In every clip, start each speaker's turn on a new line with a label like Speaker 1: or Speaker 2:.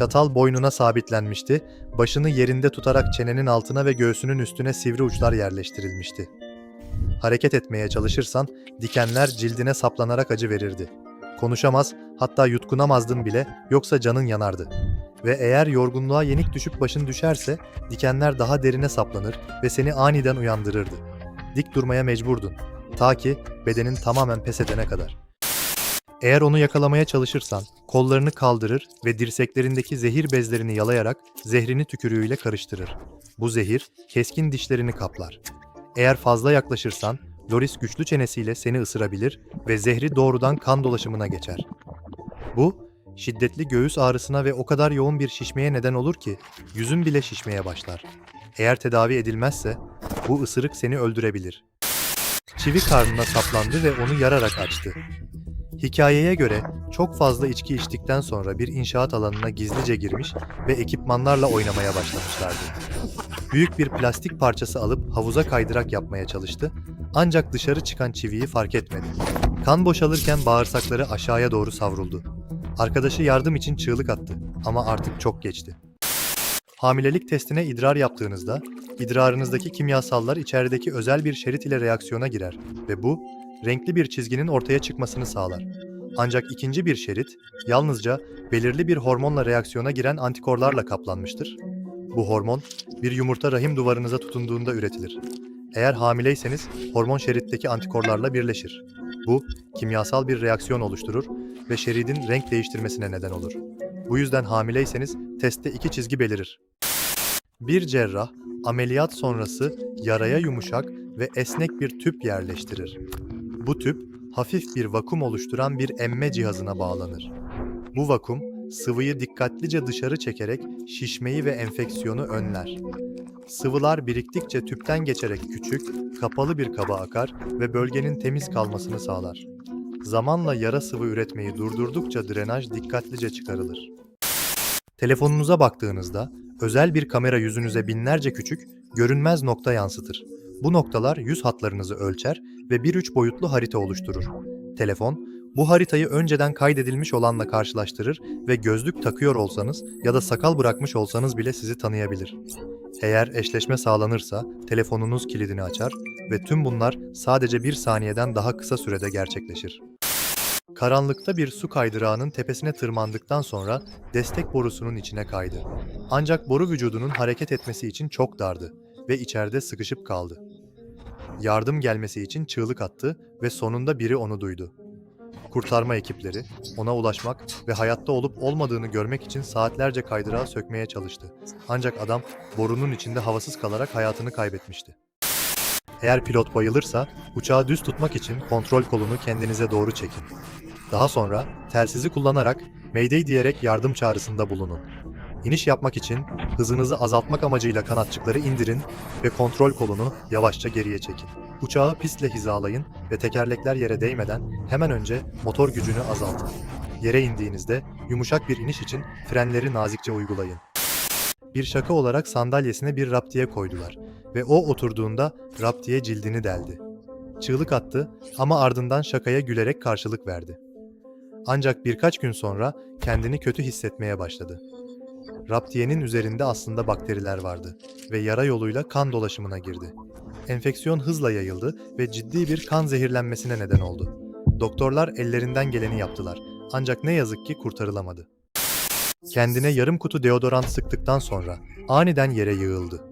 Speaker 1: Çatal boynuna sabitlenmişti, başını yerinde tutarak çenenin altına ve göğsünün üstüne sivri uçlar yerleştirilmişti. Hareket etmeye çalışırsan dikenler cildine saplanarak acı verirdi. Konuşamaz, hatta yutkunamazdın bile yoksa canın yanardı. Ve eğer yorgunluğa yenik düşüp başın düşerse dikenler daha derine saplanır ve seni aniden uyandırırdı. Dik durmaya mecburdun. Ta ki bedenin tamamen pes edene kadar. Eğer onu yakalamaya çalışırsan kollarını kaldırır ve dirseklerindeki zehir bezlerini yalayarak zehrini tükürüğüyle karıştırır. Bu zehir keskin dişlerini kaplar. Eğer fazla yaklaşırsan Loris güçlü çenesiyle seni ısırabilir ve zehri doğrudan kan dolaşımına geçer. Bu şiddetli göğüs ağrısına ve o kadar yoğun bir şişmeye neden olur ki yüzün bile şişmeye başlar. Eğer tedavi edilmezse bu ısırık seni öldürebilir. Çivi karnına saplandı ve onu yararak açtı. Hikayeye göre çok fazla içki içtikten sonra bir inşaat alanına gizlice girmiş ve ekipmanlarla oynamaya başlamışlardı. Büyük bir plastik parçası alıp havuza kaydırak yapmaya çalıştı ancak dışarı çıkan çiviyi fark etmedi. Kan boşalırken bağırsakları aşağıya doğru savruldu. Arkadaşı yardım için çığlık attı ama artık çok geçti. Hamilelik testine idrar yaptığınızda idrarınızdaki kimyasallar içerideki özel bir şerit ile reaksiyona girer ve bu renkli bir çizginin ortaya çıkmasını sağlar. Ancak ikinci bir şerit yalnızca belirli bir hormonla reaksiyona giren antikorlarla kaplanmıştır. Bu hormon bir yumurta rahim duvarınıza tutunduğunda üretilir. Eğer hamileyseniz hormon şeritteki antikorlarla birleşir. Bu kimyasal bir reaksiyon oluşturur ve şeridin renk değiştirmesine neden olur. Bu yüzden hamileyseniz testte iki çizgi belirir. Bir cerrah ameliyat sonrası yaraya yumuşak ve esnek bir tüp yerleştirir. Bu tüp hafif bir vakum oluşturan bir emme cihazına bağlanır. Bu vakum sıvıyı dikkatlice dışarı çekerek şişmeyi ve enfeksiyonu önler. Sıvılar biriktikçe tüpten geçerek küçük, kapalı bir kaba akar ve bölgenin temiz kalmasını sağlar. Zamanla yara sıvı üretmeyi durdurdukça drenaj dikkatlice çıkarılır. Telefonunuza baktığınızda özel bir kamera yüzünüze binlerce küçük, görünmez nokta yansıtır. Bu noktalar yüz hatlarınızı ölçer ve bir üç boyutlu harita oluşturur. Telefon, bu haritayı önceden kaydedilmiş olanla karşılaştırır ve gözlük takıyor olsanız ya da sakal bırakmış olsanız bile sizi tanıyabilir. Eğer eşleşme sağlanırsa telefonunuz kilidini açar ve tüm bunlar sadece bir saniyeden daha kısa sürede gerçekleşir. Karanlıkta bir su kaydırağının tepesine tırmandıktan sonra destek borusunun içine kaydı. Ancak boru vücudunun hareket etmesi için çok dardı ve içeride sıkışıp kaldı. Yardım gelmesi için çığlık attı ve sonunda biri onu duydu. Kurtarma ekipleri ona ulaşmak ve hayatta olup olmadığını görmek için saatlerce kaydırağı sökmeye çalıştı. Ancak adam borunun içinde havasız kalarak hayatını kaybetmişti. Eğer pilot bayılırsa uçağı düz tutmak için kontrol kolunu kendinize doğru çekin. Daha sonra telsizi kullanarak Mayday diyerek yardım çağrısında bulunun. İniş yapmak için hızınızı azaltmak amacıyla kanatçıkları indirin ve kontrol kolunu yavaşça geriye çekin. Uçağı pistle hizalayın ve tekerlekler yere değmeden hemen önce motor gücünü azaltın. Yere indiğinizde yumuşak bir iniş için frenleri nazikçe uygulayın. Bir şaka olarak sandalyesine bir raptiye koydular ve o oturduğunda raptiye cildini deldi. Çığlık attı ama ardından şakaya gülerek karşılık verdi. Ancak birkaç gün sonra kendini kötü hissetmeye başladı. Raptiyenin üzerinde aslında bakteriler vardı ve yara yoluyla kan dolaşımına girdi. Enfeksiyon hızla yayıldı ve ciddi bir kan zehirlenmesine neden oldu. Doktorlar ellerinden geleni yaptılar ancak ne yazık ki kurtarılamadı. Kendine yarım kutu deodorant sıktıktan sonra aniden yere yığıldı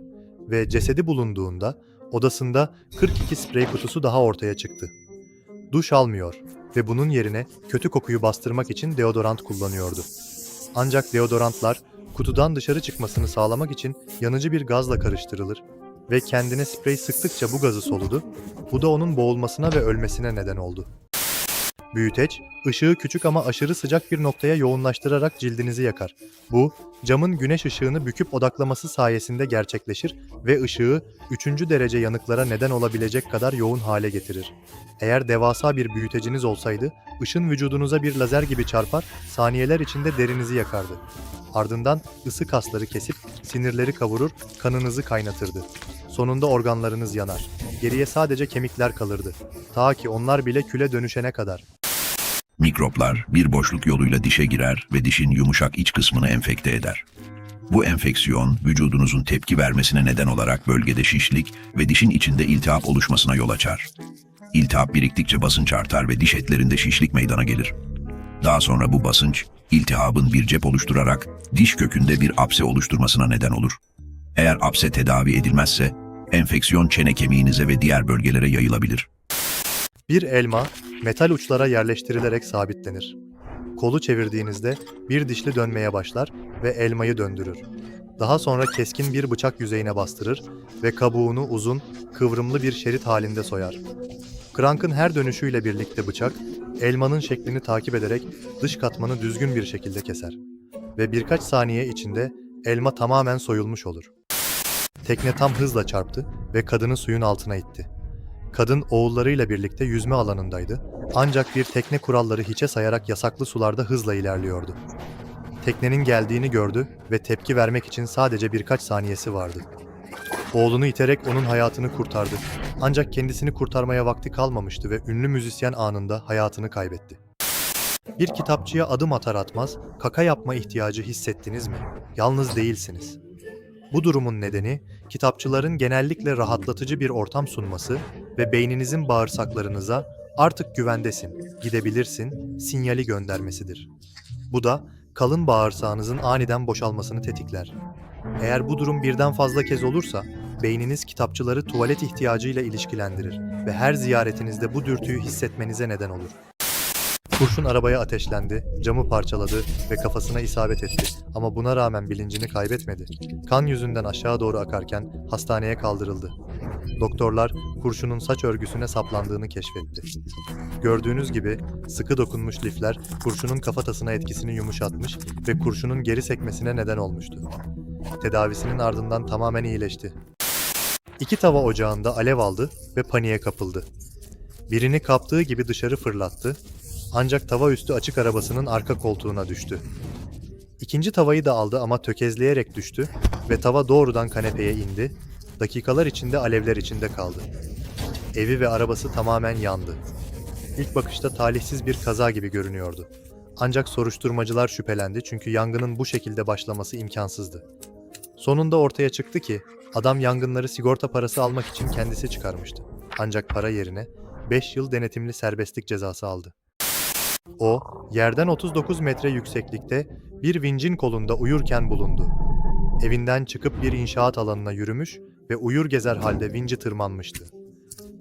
Speaker 1: ve cesedi bulunduğunda odasında 42 sprey kutusu daha ortaya çıktı. Duş almıyor ve bunun yerine kötü kokuyu bastırmak için deodorant kullanıyordu. Ancak deodorantlar kutudan dışarı çıkmasını sağlamak için yanıcı bir gazla karıştırılır ve kendine sprey sıktıkça bu gazı soludu. Bu da onun boğulmasına ve ölmesine neden oldu. Büyüteç, ışığı küçük ama aşırı sıcak bir noktaya yoğunlaştırarak cildinizi yakar. Bu, camın güneş ışığını büküp odaklaması sayesinde gerçekleşir ve ışığı 3. derece yanıklara neden olabilecek kadar yoğun hale getirir. Eğer devasa bir büyüteciniz olsaydı, ışın vücudunuza bir lazer gibi çarpar, saniyeler içinde derinizi yakardı. Ardından ısı kasları kesip sinirleri kavurur, kanınızı kaynatırdı. Sonunda organlarınız yanar. Geriye sadece kemikler kalırdı. Ta ki onlar bile küle dönüşene kadar.
Speaker 2: Mikroplar bir boşluk yoluyla dişe girer ve dişin yumuşak iç kısmını enfekte eder. Bu enfeksiyon vücudunuzun tepki vermesine neden olarak bölgede şişlik ve dişin içinde iltihap oluşmasına yol açar. İltihap biriktikçe basınç artar ve diş etlerinde şişlik meydana gelir. Daha sonra bu basınç, iltihabın bir cep oluşturarak diş kökünde bir apse oluşturmasına neden olur. Eğer apse tedavi edilmezse, enfeksiyon çene kemiğinize ve diğer bölgelere yayılabilir.
Speaker 1: Bir elma metal uçlara yerleştirilerek sabitlenir. Kolu çevirdiğinizde bir dişli dönmeye başlar ve elmayı döndürür. Daha sonra keskin bir bıçak yüzeyine bastırır ve kabuğunu uzun, kıvrımlı bir şerit halinde soyar. Krankın her dönüşüyle birlikte bıçak, elmanın şeklini takip ederek dış katmanı düzgün bir şekilde keser. Ve birkaç saniye içinde elma tamamen soyulmuş olur. Tekne tam hızla çarptı ve kadını suyun altına itti. Kadın oğullarıyla birlikte yüzme alanındaydı. Ancak bir tekne kuralları hiçe sayarak yasaklı sularda hızla ilerliyordu. Teknenin geldiğini gördü ve tepki vermek için sadece birkaç saniyesi vardı. Oğlunu iterek onun hayatını kurtardı. Ancak kendisini kurtarmaya vakti kalmamıştı ve ünlü müzisyen anında hayatını kaybetti. Bir kitapçıya adım atar atmaz kaka yapma ihtiyacı hissettiniz mi? Yalnız değilsiniz. Bu durumun nedeni kitapçıların genellikle rahatlatıcı bir ortam sunması ve beyninizin bağırsaklarınıza artık güvendesin, gidebilirsin sinyali göndermesidir. Bu da kalın bağırsağınızın aniden boşalmasını tetikler. Eğer bu durum birden fazla kez olursa, beyniniz kitapçıları tuvalet ihtiyacıyla ilişkilendirir ve her ziyaretinizde bu dürtüyü hissetmenize neden olur. Kurşun arabaya ateşlendi, camı parçaladı ve kafasına isabet etti ama buna rağmen bilincini kaybetmedi. Kan yüzünden aşağı doğru akarken hastaneye kaldırıldı. Doktorlar kurşunun saç örgüsüne saplandığını keşfetti. Gördüğünüz gibi sıkı dokunmuş lifler kurşunun kafatasına etkisini yumuşatmış ve kurşunun geri sekmesine neden olmuştu. Tedavisinin ardından tamamen iyileşti. İki tava ocağında alev aldı ve paniğe kapıldı. Birini kaptığı gibi dışarı fırlattı ancak tava üstü açık arabasının arka koltuğuna düştü. İkinci tavayı da aldı ama tökezleyerek düştü ve tava doğrudan kanepeye indi. Dakikalar içinde alevler içinde kaldı. Evi ve arabası tamamen yandı. İlk bakışta talihsiz bir kaza gibi görünüyordu. Ancak soruşturmacılar şüphelendi çünkü yangının bu şekilde başlaması imkansızdı. Sonunda ortaya çıktı ki adam yangınları sigorta parası almak için kendisi çıkarmıştı. Ancak para yerine 5 yıl denetimli serbestlik cezası aldı. O, yerden 39 metre yükseklikte bir vincin kolunda uyurken bulundu. Evinden çıkıp bir inşaat alanına yürümüş ve uyur gezer halde vinci tırmanmıştı.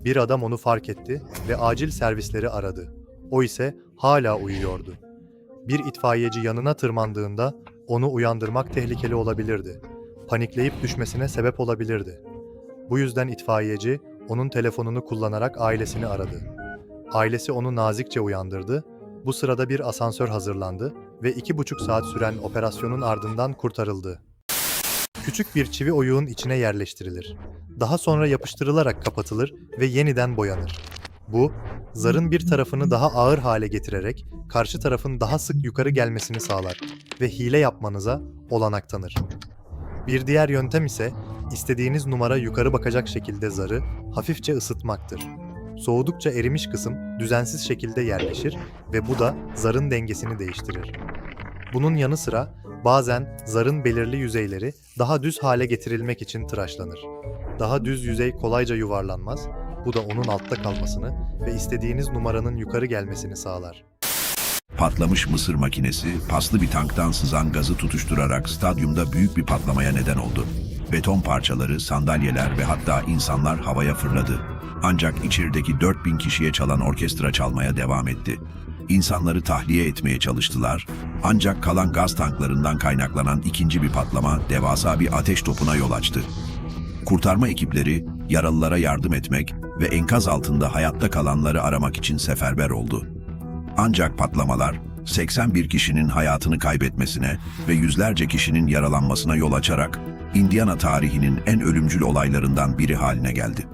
Speaker 1: Bir adam onu fark etti ve acil servisleri aradı. O ise hala uyuyordu. Bir itfaiyeci yanına tırmandığında onu uyandırmak tehlikeli olabilirdi. Panikleyip düşmesine sebep olabilirdi. Bu yüzden itfaiyeci onun telefonunu kullanarak ailesini aradı. Ailesi onu nazikçe uyandırdı bu sırada bir asansör hazırlandı ve iki buçuk saat süren operasyonun ardından kurtarıldı. Küçük bir çivi oyuğun içine yerleştirilir. Daha sonra yapıştırılarak kapatılır ve yeniden boyanır. Bu, zarın bir tarafını daha ağır hale getirerek karşı tarafın daha sık yukarı gelmesini sağlar ve hile yapmanıza olanak tanır. Bir diğer yöntem ise istediğiniz numara yukarı bakacak şekilde zarı hafifçe ısıtmaktır. Soğudukça erimiş kısım düzensiz şekilde yerleşir ve bu da zarın dengesini değiştirir. Bunun yanı sıra bazen zarın belirli yüzeyleri daha düz hale getirilmek için tıraşlanır. Daha düz yüzey kolayca yuvarlanmaz, bu da onun altta kalmasını ve istediğiniz numaranın yukarı gelmesini sağlar.
Speaker 2: Patlamış mısır makinesi paslı bir tanktan sızan gazı tutuşturarak stadyumda büyük bir patlamaya neden oldu. Beton parçaları, sandalyeler ve hatta insanlar havaya fırladı. Ancak içerideki 4000 kişiye çalan orkestra çalmaya devam etti. İnsanları tahliye etmeye çalıştılar. Ancak kalan gaz tanklarından kaynaklanan ikinci bir patlama devasa bir ateş topuna yol açtı. Kurtarma ekipleri yaralılara yardım etmek ve enkaz altında hayatta kalanları aramak için seferber oldu. Ancak patlamalar 81 kişinin hayatını kaybetmesine ve yüzlerce kişinin yaralanmasına yol açarak Indiana tarihinin en ölümcül olaylarından biri haline geldi.